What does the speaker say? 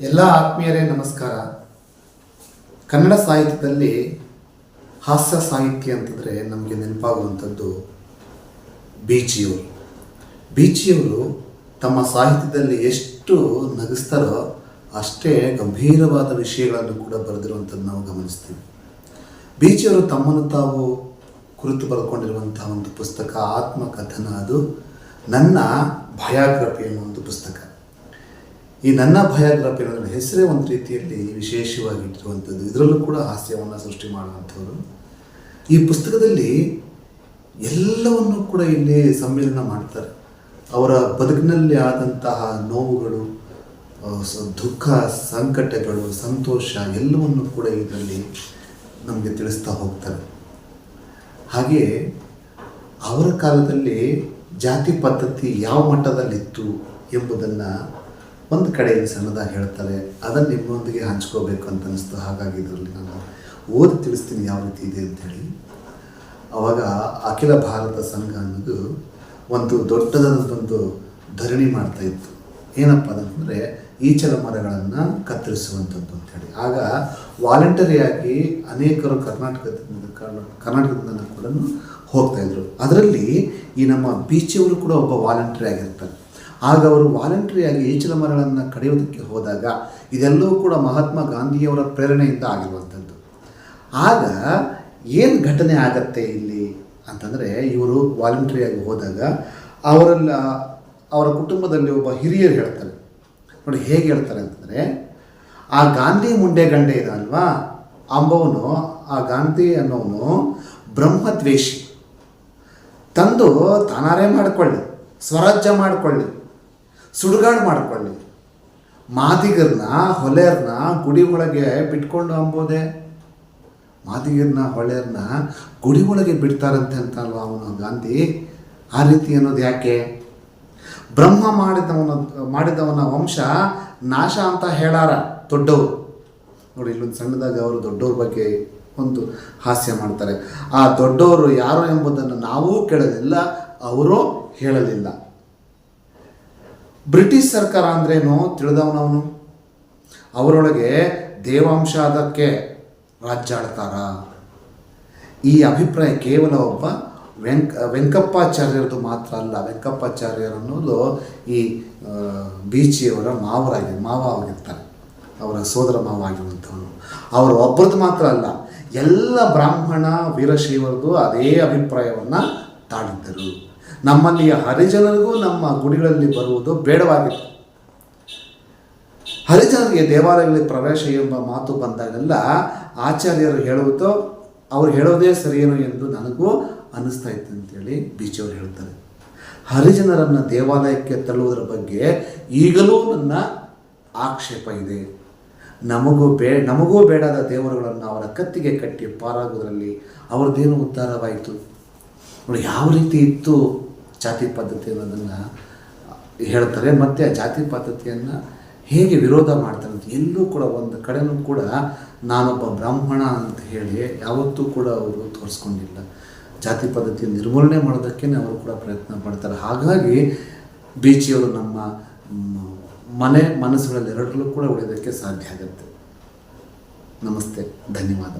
ಎಲ್ಲ ಆತ್ಮೀಯರೇ ನಮಸ್ಕಾರ. ಕನ್ನಡ ಸಾಹಿತ್ಯದಲ್ಲಿ ಹಾಸ್ಯ ಸಾಹಿತ್ಯ ಅಂತಂದರೆ ನಮಗೆ ನೆನಪಾಗುವಂಥದ್ದು ಬೀಚಿಯವರು. ಬೀಚಿಯವರು ತಮ್ಮ ಸಾಹಿತ್ಯದಲ್ಲಿ ಎಷ್ಟು ನಗಿಸ್ತಾರೋ ಅಷ್ಟೇ ಗಂಭೀರವಾದ ವಿಷಯಗಳನ್ನು ಕೂಡ ಬರೆದಿರುವಂಥದ್ದು ನಾವು ಗಮನಿಸ್ತೀವಿ. ಬೀಚಿಯವರು ತಮ್ಮನ್ನು ತಾವು ಕುರಿತು ಬರ್ಕೊಂಡಿರುವಂಥ ಒಂದು ಪುಸ್ತಕ ಆತ್ಮಕಥನ ಅದು. ನನ್ನ ಭಯಾಗ್ರಫಿ ಅನ್ನೋ ಒಂದು ಪುಸ್ತಕ. ಈ ನನ್ನ ಬಯೋಗ್ರಫಿ ಅನ್ನೋದ್ರ ಹೆಸರೇ ಒಂದು ರೀತಿಯಲ್ಲಿ ವಿಶೇಷವಾಗಿಟ್ಟಿರುವಂಥದ್ದು ಇದರಲ್ಲೂ ಕೂಡ ಹಾಸ್ಯವನ್ನು ಸೃಷ್ಟಿ ಮಾಡುವಂಥವ್ರು. ಈ ಪುಸ್ತಕದಲ್ಲಿ ಎಲ್ಲವನ್ನು ಕೂಡ ಇಲ್ಲಿ ಸಮ್ಮಿಲನ ಮಾಡ್ತಾರೆ. ಅವರ ಬದುಕಿನಲ್ಲಿ ಆದಂತಹ ನೋವುಗಳು ದುಃಖ, ಸಂಕಟಗಳು, ಸಂತೋಷ ಎಲ್ಲವನ್ನು ಕೂಡ ಇದರಲ್ಲಿ ನಮಗೆ ತಿಳಿಸ್ತಾ ಹೋಗ್ತಾರೆ. ಹಾಗೆಯೇ ಅವರ ಕಾಲದಲ್ಲಿ ಜಾತಿ ಪದ್ಧತಿ ಯಾವ ಮಟ್ಟದಲ್ಲಿತ್ತು ಎಂಬುದನ್ನು ಒಂದು ಕಡೆಯಲ್ಲಿ ಸಣ್ಣದಾಗಿ ಹೇಳ್ತಾರೆ, ಅದನ್ನು ನಿಮ್ಮೊಂದಿಗೆ ಹಂಚ್ಕೋಬೇಕು ಅಂತ ಅನಿಸ್ತು ಹಾಗಾಗಿ ಇದರಲ್ಲಿ ನಾನು ಓದಿ ತಿಳಿಸ್ತೀನಿ ಯಾವ ರೀತಿ ಇದೆ ಅಂತೇಳಿ ಅವಾಗ ಅಖಿಲ ಭಾರತ ಸಂಘ ಅನ್ನೋದು ಒಂದು ದೊಡ್ಡದಾದಂಥೊಂದು ಧರಣಿ ಮಾಡ್ತಾ ಇತ್ತು. ಏನಪ್ಪ ಅಂತಂದರೆ ಈಚಲ ಮರಗಳನ್ನು ಕತ್ತರಿಸುವಂಥದ್ದು ಅಂತೇಳಿ ಆಗ ವಾಲಂಟರಿಯಾಗಿ ಅನೇಕರು ಕರ್ನಾಟಕದಿಂದ ಕರ್ನಾ- ಕರ್ನಾಟಕದಿಂದ ಕೂಡ ಹೋಗ್ತಾ ಇದ್ರು. ಅದರಲ್ಲಿ ಈ ನಮ್ಮ ಬೀಚಿಯವರು ಕೂಡ ಒಬ್ಬ ವಾಲಂಟರಿ ಆಗಿರ್ತಾರೆ. ಆಗ ಅವರು ವಾಲಂಟರಿಯಾಗಿ ಏಚಲ ಮರಗಳನ್ನು ಕಡಿಯೋದಕ್ಕೆ ಹೋದಾಗ ಇದೆಲ್ಲವೂ ಕೂಡ ಮಹಾತ್ಮ ಗಾಂಧಿಯವರ ಪ್ರೇರಣೆಯಿಂದ ಆಗಿರುವಂಥದ್ದು. ಆಗ ಏನು ಘಟನೆ ಆಗತ್ತೆ ಇಲ್ಲಿ ಅಂತಂದರೆ ಇವರು ವಾಲಂಟ್ರಿಯಾಗಿ ಹೋದಾಗ ಅವರೆಲ್ಲ, ಅವರ ಕುಟುಂಬದಲ್ಲಿ ಒಬ್ಬ ಹಿರಿಯರು ಹೇಳ್ತಾರೆ. ನೋಡಿ ಹೇಗೆ ಹೇಳ್ತಾರೆ ಅಂತಂದರೆ, ಆ ಗಾಂಧಿ ಮುಂಡೆ ಗಂಡೆ ಇದಲ್ವಾ ಅಂಬವನು, ಆ ಗಾಂಧಿ ಅನ್ನೋನು ಬ್ರಹ್ಮದ್ವೇಷಿ. ತಂದು ತಾನಾರೇ ಮಾಡಿಕೊಳ್ಳಿ, ಸ್ವರಾಜ್ಯ ಮಾಡಿಕೊಳ್ಳಿ. ಸುಡುಗಾಡು ಮಾಡಿಕೊಳ್ಳಿ. ಮಾದಿಗರನ್ನ ಹೊಲೆಯರ್ನ ಗುಡಿ ಒಳಗೆ ಬಿಟ್ಕೊಂಡು ಅಂಬೋದೆ? ಮಾದಿಗರನ್ನ ಹೊಳೆಯರ್ನ ಗುಡಿ ಒಳಗೆ ಬಿಡ್ತಾರಂತೆ ಅಂತ ಅಲ್ವಾ ಅವನು ಗಾಂಧಿ? ಆ ರೀತಿ ಅನ್ನೋದು ಯಾಕೆ? ಬ್ರಹ್ಮ ಮಾಡಿದವನ ಮಾಡಿದವನ ವಂಶ ನಾಶ ಅಂತ ಹೇಳಾರ ದೊಡ್ಡವರು. ನೋಡಿ, ಇಲ್ಲೊಂದು ಸಣ್ಣದಾಗಿ ಅವರು ದೊಡ್ಡವ್ರ ಬಗ್ಗೆ ಒಂದು ಹಾಸ್ಯ ಮಾಡ್ತಾರೆ. ಆ ದೊಡ್ಡವರು ಯಾರು ಎಂಬುದನ್ನು ನಾವೂ ಕೇಳಲಿಲ್ಲ, ಅವರು ಹೇಳಲಿಲ್ಲ. ಬ್ರಿಟಿಷ್ ಸರ್ಕಾರ ಅಂದ್ರೇನು ತಿಳಿದವನವನು ಅವರೊಳಗೆ ದೇವಾಂಶ ಅದಕ್ಕೆ ರಾಜ್ಯಾಡ್ತಾರ. ಈ ಅಭಿಪ್ರಾಯ ಕೇವಲ ಒಬ್ಬ ವೆಂಕ, ವೆಂಕಪ್ಪಾಚಾರ್ಯರದು ಮಾತ್ರ ಅಲ್ಲ. ವೆಂಕಪ್ಪಾಚಾರ್ಯರು ಅನ್ನೋದು ಈ ಬೀಚಿಯವರ ಮಾವರಾಗಿ, ಮಾವ ಆಗಿರ್ತಾರೆ. ಅವರ ಸೋದರ ಮಾವ ಆಗಿರುವಂಥವನು ಅವರು ಒಬ್ಬರದ್ದು ಮಾತ್ರ ಅಲ್ಲ. ಎಲ್ಲ ಬ್ರಾಹ್ಮಣ ವೀರಶೈವರದು ಅದೇ ಅಭಿಪ್ರಾಯವನ್ನು ತಾಳಿದ್ದರು. ನಮ್ಮಲ್ಲಿಯ ಹರಿಜನರಿಗೂ ನಮ್ಮ ಗುಡಿಗಳಲ್ಲಿ ಬರುವುದು ಬೇಡವಾಗಿತ್ತು. ಹರಿಜನರಿಗೆ ದೇವಾಲಯಗಳಲ್ಲಿ ಪ್ರವೇಶ ಎಂಬ ಮಾತು ಬಂದಾಗೆಲ್ಲ ಆಚಾರ್ಯರು ಹೇಳುವುದು, ಅವ್ರು ಹೇಳೋದೇ ಸರಿಯೇನು ಎಂದು ನನಗೂ ಅನ್ನಿಸ್ತಾ ಇತ್ತು ಅಂತೇಳಿ ಬೀಚವರು ಹೇಳ್ತಾರೆ. ಹರಿಜನರನ್ನು ದೇವಾಲಯಕ್ಕೆ ತಳ್ಳುವುದರ ಬಗ್ಗೆ ಈಗಲೂ ನನ್ನ ಆಕ್ಷೇಪ ಇದೆ. ನಮಗೂ ಬೇ, ನಮಗೂ ಬೇಡಾದ ದೇವರುಗಳನ್ನು ಅವರ ಕತ್ತಿಗೆ ಕಟ್ಟಿ ಪಾರಾಗುವುದರಲ್ಲಿ ಅವರದ್ದೇನು ಉದ್ಧಾರವಾಯಿತು? ನೋಡಿ, ಯಾವ ರೀತಿ ಇತ್ತು ಜಾತಿ ಪದ್ಧತಿ ಅನ್ನೋದನ್ನು ಹೇಳ್ತಾರೆ, ಮತ್ತು ಆ ಜಾತಿ ಪದ್ಧತಿಯನ್ನು ಹೇಗೆ ವಿರೋಧ ಮಾಡ್ತಾರೆ ಅಂತ ಎಲ್ಲೂ ಕೂಡ ಒಂದು ಕಡೆನೂ ಕೂಡ ನಾನೊಬ್ಬ ಬ್ರಾಹ್ಮಣ ಅಂತ ಹೇಳಿ ಯಾವತ್ತೂ ಕೂಡ ಅವರು ತೋರಿಸ್ಕೊಂಡಿಲ್ಲ. ಜಾತಿ ಪದ್ಧತಿ ನಿರ್ಮೂಲನೆ ಮಾಡೋದಕ್ಕೆ ಅವರು ಕೂಡ ಪ್ರಯತ್ನ ಪಡ್ತಾರೆ. ಹಾಗಾಗಿ ಬೀಚಿಯವರು ನಮ್ಮ ಮನೆ ಮನಸ್ಸುಗಳಲ್ಲಿ ಎರಡರಲ್ಲೂ ಕೂಡ ಉಳಿಯೋದಕ್ಕೆ ಸಾಧ್ಯ ಆಗುತ್ತೆ. ನಮಸ್ತೆ, ಧನ್ಯವಾದ.